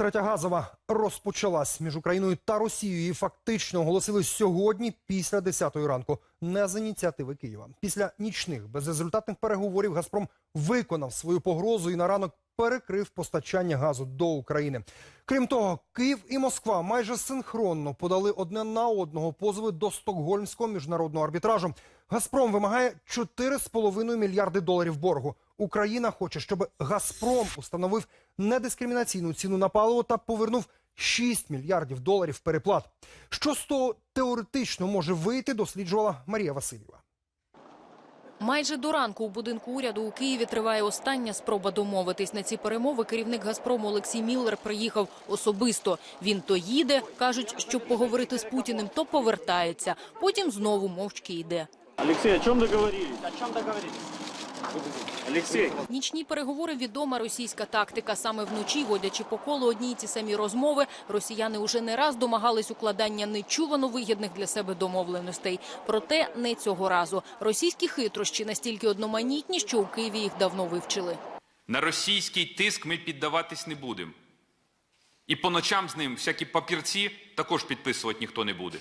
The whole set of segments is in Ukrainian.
Третя газова розпочалась між Україною та Росією. Її фактично оголосили сьогодні після 10-ї ранку. Не з ініціативи Києва. Після нічних безрезультатних переговорів Газпром виконав свою погрозу і на ранок перекрив постачання газу до України. Крім того, Київ і Москва майже синхронно подали одне на одного позови до Стокгольмського міжнародного арбітражу. Газпром вимагає 4,5 мільярди доларів боргу. Україна хоче, щоб Газпром установив недискримінаційну ціну на паливо та повернув 6 мільярдів доларів переплат. Що з того теоретично може вийти, досліджувала Марія Васильєва. Майже до ранку у будинку уряду у Києві триває остання спроба домовитись. На ці перемови керівник «Газпрому» Олексій Міллер приїхав особисто. Він то їде, кажуть, щоб поговорити з Путіним, то повертається. Потім знову мовчки йде. Алексей, о чем договорились? О чем договорились? Алексей, Нічні переговори відома російська тактика. Саме вночі, водячи по колу одні й ті самі розмови, росіяни уже не раз домагались укладання нечувано вигідних для себе домовленостей. Проте не цього разу. Російські хитрощі настільки одноманітні, що у Києві їх давно вивчили. На російський тиск ми піддаватись не будемо. І по ночам з ним всякі папірці також підписувати ніхто не буде.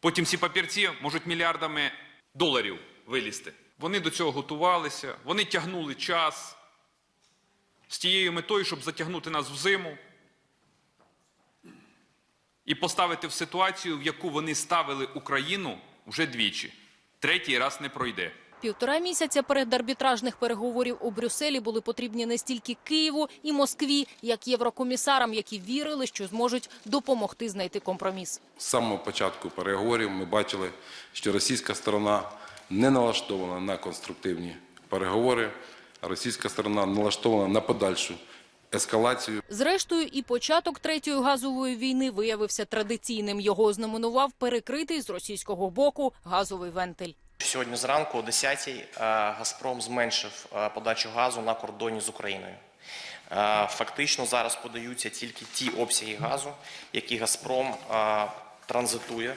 Потім ці папірці можуть мільярдами доларів вилізти. Вони до цього готувалися, вони тягнули час з тією метою, щоб затягнути нас в зиму і поставити в ситуацію, в яку вони ставили Україну вже двічі. Третій раз не пройде. Півтора місяця перед арбітражних переговорів у Брюсселі були потрібні не стільки Києву і Москві, як єврокомісарам, які вірили, що зможуть допомогти знайти компроміс. З самого початку переговорів ми бачили, що російська сторона не налаштована на конструктивні переговори, російська сторона налаштована на подальшу ескалацію. Зрештою, і початок третьої газової війни виявився традиційним. Його ознаменував перекритий з російського боку газовий вентиль. Сьогодні зранку о 10-й е, Газпром зменшив е, подачу газу на кордоні з Україною. Е, Фактично зараз подаються тільки ті обсяги газу, які Газпром транзитує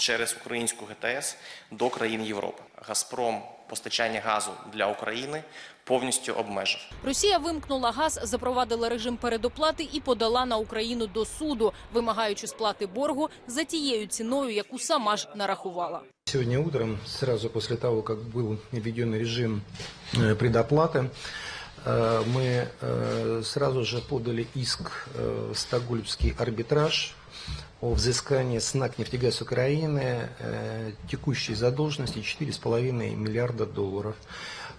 через українську ГТС до країн Європи. Газпром постачання газу для України повністю обмежив. Росія вимкнула газ, запровадила режим передоплати і подала на Україну до суду, вимагаючи сплати боргу за тією ціною, яку сама ж нарахувала. Сегодня утром, сразу после того, как был введен режим э, предоплаты, э, мы э, сразу же подали иск э, в Стокгольмский арбитраж о взыскании с НАК «Нефтегаз Украины» э, текущей задолженности 4,5 миллиарда долларов.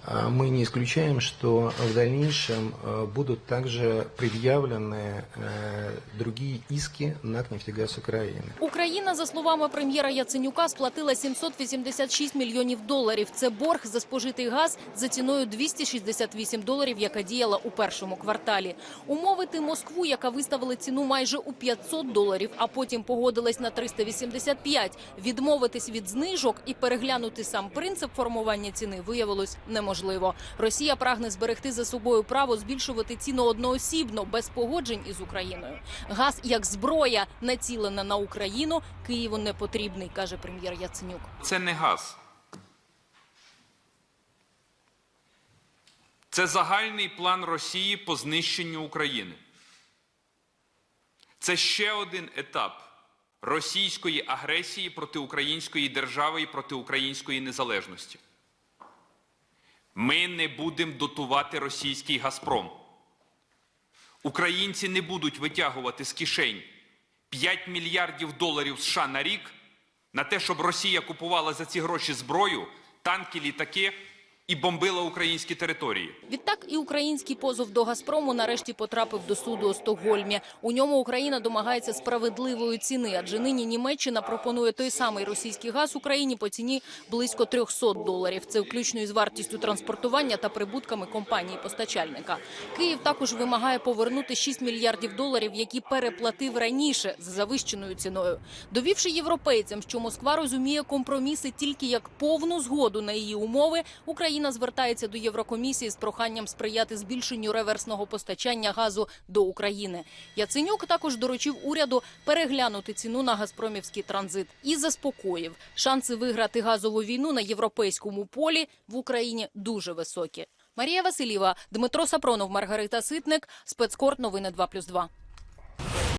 А Мы не исключаем, что в дальнейшем э, будут также предъявлены э, другие иски НАК «Нефтегаз Украины». Україна, за словами прем'єра Яценюка, сплатила 786 мільйонів доларів. Це борг за спожитий газ за ціною 268 доларів, яка діяла у першому кварталі. Умовити Москву, яка виставила ціну майже у 500 доларів, а потім погодилась на 385, відмовитись від знижок і переглянути сам принцип формування ціни виявилось неможливо. Росія прагне зберегти за собою право збільшувати ціну одноосібно без погоджень із Україною. Газ як зброя націлена на Україну Києву не потрібний, каже прем'єр Яценюк. Це не газ. Це загальний план Росії по знищенню України. Це ще один етап російської агресії проти української держави і проти української незалежності. Ми не будемо дотувати російський Газпром. Українці не будуть витягувати з кишень 5 мільярдів доларів США на рік на те, щоб Росія купувала за ці гроші зброю, танки, літаки і бомбила українські території. Відтак і український позов до Газпрому нарешті потрапив до суду у Стокгольмі. У ньому Україна домагається справедливої ціни, адже нині Німеччина пропонує той самий російський газ Україні по ціні близько 300 доларів. Це включно із вартістю транспортування та прибутками компанії постачальника. Київ також вимагає повернути 6 мільярдів доларів, які переплатив раніше за завищеною ціною. Довівши європейцям, що Москва розуміє компроміси тільки як повну згоду на її умови, Україна звертається до Єврокомісії з проханням сприяти збільшенню реверсного постачання газу до України. Яценюк також доручив уряду переглянути ціну на газпромівський транзит і заспокоїв, шанси виграти газову війну на європейському полі в Україні дуже високі. Марія Васильєва, Дмитро Сапронов, Маргарита Ситник. Спецкор. Новини 2+,2.